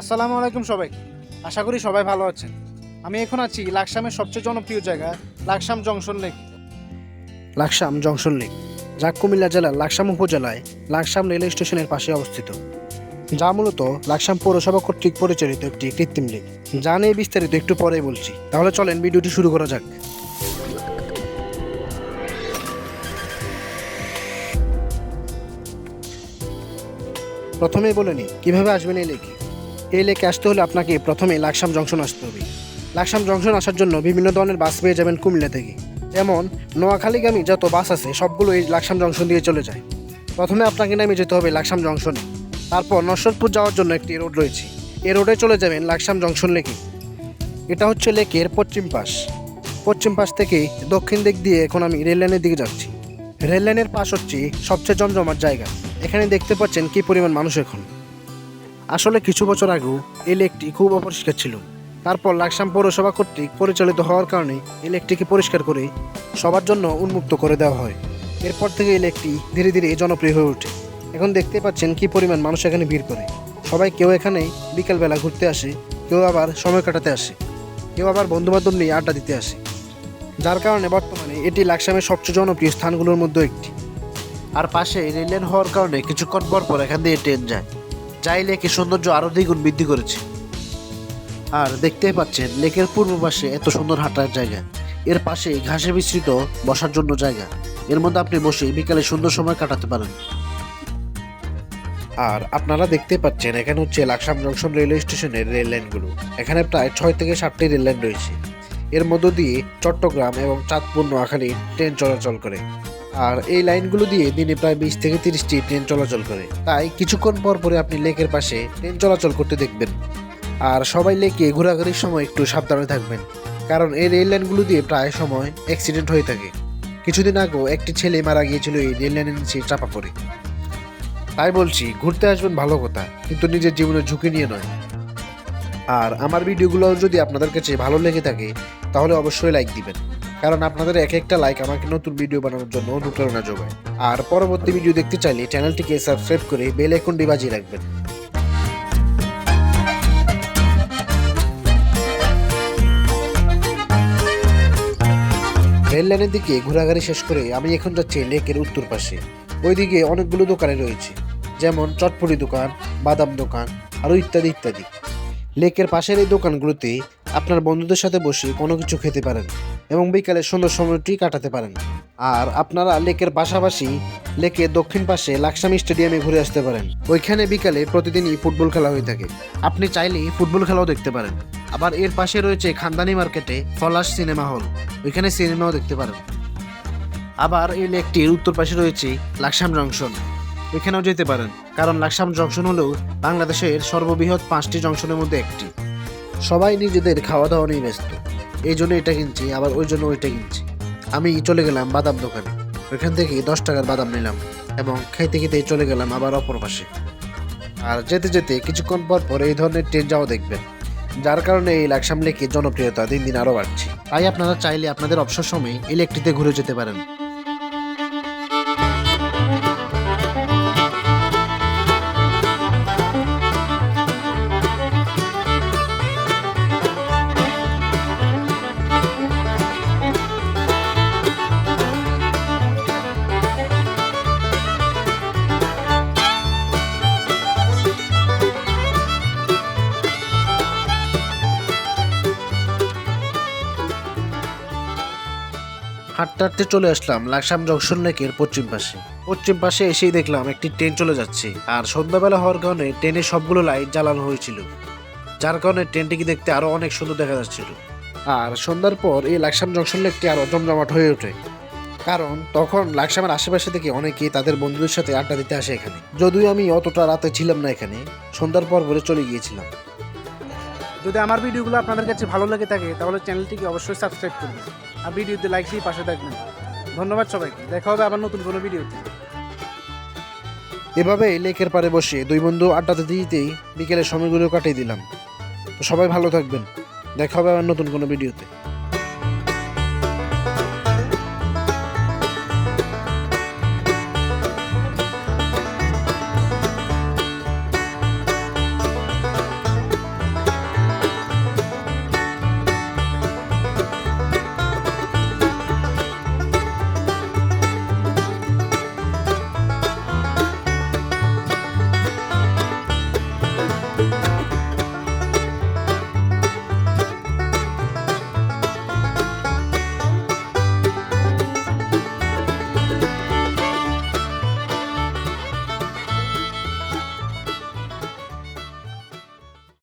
আসসালামু আলাইকুম সবাই। আশা করি সবাই ভালো আছেন। আমি এখন আছি লাকসামের সবচেয়ে জনপ্রিয় জায়গা Laksam junction lake. Laksam junction lake, যা কুমিল্লা জেলার লাকসাম উপজেলায় লাকসাম রেল স্টেশনের পাশে অবস্থিত। যা মূলত লাকসাম পৌরসভা কর্তৃক পরিচালিত একটি কৃত্রিম লেক। যা নিয়ে বিস্তারিত একটু পরেই বলছি। তাহলে চলেন ভিডিওটি শুরু করা যাক। প্রথমেই বলে নিই, কীভাবে আসবেন এই লেকে? এই লেকে আসতে হলে আপনাকে প্রথমে লাকসাম জংশন আসতে হবে। লাকসাম জংশন আসার জন্য বিভিন্ন ধরনের বাস পেয়ে যাবেন কুমিল্লা থেকে। যেমন নোয়াখালীগামী যত বাস আছে, সবগুলো এই লাকসাম জংশন দিয়ে চলে যায়। প্রথমে আপনাকে নামে যেতে হবে লাকসাম জংশনে। তারপর নসরপুর যাওয়ার জন্য একটি রোড রয়েছে। এই রোডে চলে যাবেন লাকসাম জংশন লেকে। এটা হচ্ছে লেকের পশ্চিম পাশ। পশ্চিম পাশ থেকে দক্ষিণ দিক দিয়ে এখন আমি রেল লাইনের দিকে যাচ্ছি। রেল লাইনের পাশ হচ্ছে সবচেয়ে জমজমাট জায়গা। এখানে দেখতে পাচ্ছেন কি পরিমাণ মানুষ এখন। আসলে কিছু বছর আগেও এই লেকটি খুব অপরিষ্কার ছিল। তারপর লাকসাম পৌরসভা কর্তৃক পরিচালিত হওয়ার কারণে এই লেকটিকে পরিষ্কার করে সবার জন্য উন্মুক্ত করে দেওয়া হয়। এরপর থেকে এই লেকটি ধীরে ধীরে জনপ্রিয় হয়ে ওঠে। এখন দেখতে পাচ্ছেন কি পরিমাণ মানুষ এখানে ভিড় করে। সবাই কেউ এখানে বিকালবেলা ঘুরতে আসে, কেউ আবার সময় কাটাতে আসে, কেউ আবার বন্ধুবান্ধব নিয়ে আড্ডা দিতে আসে। যার কারণে বর্তমানে এটি লাকসামের সবচেয়ে জনপ্রিয় স্থানগুলোর মধ্যে একটি। আর পাশে রেললাইন হওয়ার কারণে কিছুক্ষণ পর পর এখান দিয়ে ট্রেন যায়। যাই লেকের সৌন্দর্য আরও দ্বিগুণ বৃদ্ধি করেছে। আর দেখতেই পাচ্ছেন, লেকের পূর্ব পাশে এত সুন্দর হাঁটার জায়গা। এর পাশে ঘাসে বিস্তৃত বসার জন্য জায়গা। এর মধ্যে আপনি বসে বিকালে সুন্দর সময় কাটাতে পারেন। আর আপনারা দেখতে পাচ্ছেন, এখানে হচ্ছে লাকসাম জংশন রেলওয়ে স্টেশনের রেল লাইনগুলো। এখানে প্রায় ছয় থেকে সাতটি রেল লাইন রয়েছে। এর মধ্য দিয়ে চট্টগ্রাম এবং চাঁদপুর নোয়াখালী ট্রেন চলাচল করে। আর এই লাইনগুলো দিয়ে দিনে প্রায় বিশ থেকে তিরিশটি ট্রেন চলাচল করে। তাই কিছুক্ষণ পর পরে আপনি লেকের পাশে ট্রেন চলাচল করতে দেখবেন। আর সবাই লেকে ঘোরাঘুরির সময় একটু সাবধানে থাকবেন। কারণ এই রেল লাইনগুলো দিয়ে প্রায় সময় অ্যাক্সিডেন্ট হয়ে থাকে। কিছুদিন আগেও একটি ছেলে মারা গিয়েছিল এই রেল লাইনের নিচে চাপা পড়ে। তাই বলছি, ঘুরতে আসবেন ভালো কথা, কিন্তু নিজের জীবনের ঝুঁকি নিয়ে নয়। আর আমার ভিডিওগুলো যদি আপনাদের কাছে ভালো লেগে থাকে, তাহলে অবশ্যই লাইক দিবেন। কারণ আপনাদের এক একটা লাইক আমাকে নতুন ভিডিও বানানোর জন্য অনুপ্রেরণা যোগায়। আর পরবর্তী ভিডিও দেখতে চাইলে চ্যানেলটিকে সাবস্ক্রাইব করে বেল আইকনটি বাজিয়ে রাখবেন। রেল লাইনের দিকে ঘোরাঘুরি শেষ করে আমি এখন যাচ্ছি লেকের উত্তর পাশে। ওইদিকে অনেকগুলো দোকানে রয়েছে, যেমন চটপটি দোকান, বাদাম দোকান আরও ইত্যাদি ইত্যাদি। লেকের পাশের এই দোকানগুলোতে আপনার বন্ধুদের সাথে বসে কোনো কিছু খেতে পারেন। এবং বিকালে সুন্দর সময়টি কাটাতে পারেন। আর আপনারা লেকের পাশাপাশি লেকের দক্ষিণ পাশে লাকসাম স্টেডিয়ামে ঘুরে আসতে পারেন। ওইখানে বিকালে প্রতিদিনই ফুটবল খেলা হয়ে থাকে। আপনি চাইলেই ফুটবল খেলাও দেখতে পারেন। আবার এর পাশে রয়েছে খানদানি মার্কেটে ফলাশ সিনেমা হল। ওইখানে সিনেমাও দেখতে পারেন। আবার এই লেকটির উত্তর পাশে রয়েছে লাকসাম জংশন। এখানেও যেতে পারেন। কারণ লাকসাম জংশন হলো বাংলাদেশের সর্ববৃহৎ পাঁচটি জংশনের মধ্যে একটি। সবাই নিজেদের খাওয়া দাওয়া নিয়ে ব্যস্ত। এই জন্য এটা কিনছি, আবার ওই জন্য ওইটা কিনছি। আমি চলে গেলাম বাদাম দোকানে। ওইখান থেকে দশ টাকার বাদাম নিলাম এবং খেতে খেতে চলে গেলাম আবার অপর পাশে। আর যেতে যেতে কিছুক্ষণ পর পর এই ধরনের ট্রেন যাওয়া দেখবেন। যার কারণে এই লাকসাম লেকের জনপ্রিয়তা দিন দিন আরও বাড়ছে। তাই আপনারা চাইলে আপনাদের অবসর সময়ে ইলেকট্রিতে ঘুরে যেতে পারেন। হাঁটতে হাঁটতে চলে আসলাম লাকসাম জংশন লেকের পশ্চিম পাশে। পশ্চিম পাশে এসেই দেখলাম একটি ট্রেন চলে যাচ্ছে, আর সন্ধ্যাবেলা হওয়ার কারণে ট্রেনের সবগুলো লাইট জ্বালানো হয়েছিল, যার কারণে ট্রেনটিকে দেখতে আরও অনেক সুন্দর দেখা যাচ্ছিল। আর সন্ধ্যার পর এই লাকসাম জংশন লেকটি আরও জমজমাট হয়ে ওঠে, কারণ তখন লাকসামের আশেপাশে থেকে অনেকেই তাদের বন্ধুদের সাথে আড্ডা দিতে আসে এখানে। যদিও আমি অতটা রাতে ছিলাম না এখানে, সন্ধ্যার পর পরে চলে গিয়েছিলাম। যদি আমার ভিডিওগুলো আপনাদের কাছে ভালো লেগে থাকে, তাহলে চ্যানেলটিকে অবশ্যই সাবস্ক্রাইব করবেন। আর ভিডিওতে লাইক দিয়ে পাশে থাকবেন। ধন্যবাদ সবাইকে। দেখা হবে আবার নতুন কোনো ভিডিওতে। এভাবে লেকের পাড়ে বসে দুই বন্ধু আড্ডাতে দিতেই বিকেলের সময়গুলো কাটিয়ে দিলাম। তো সবাই ভালো থাকবেন। দেখা হবে আবার নতুন কোনো ভিডিওতে।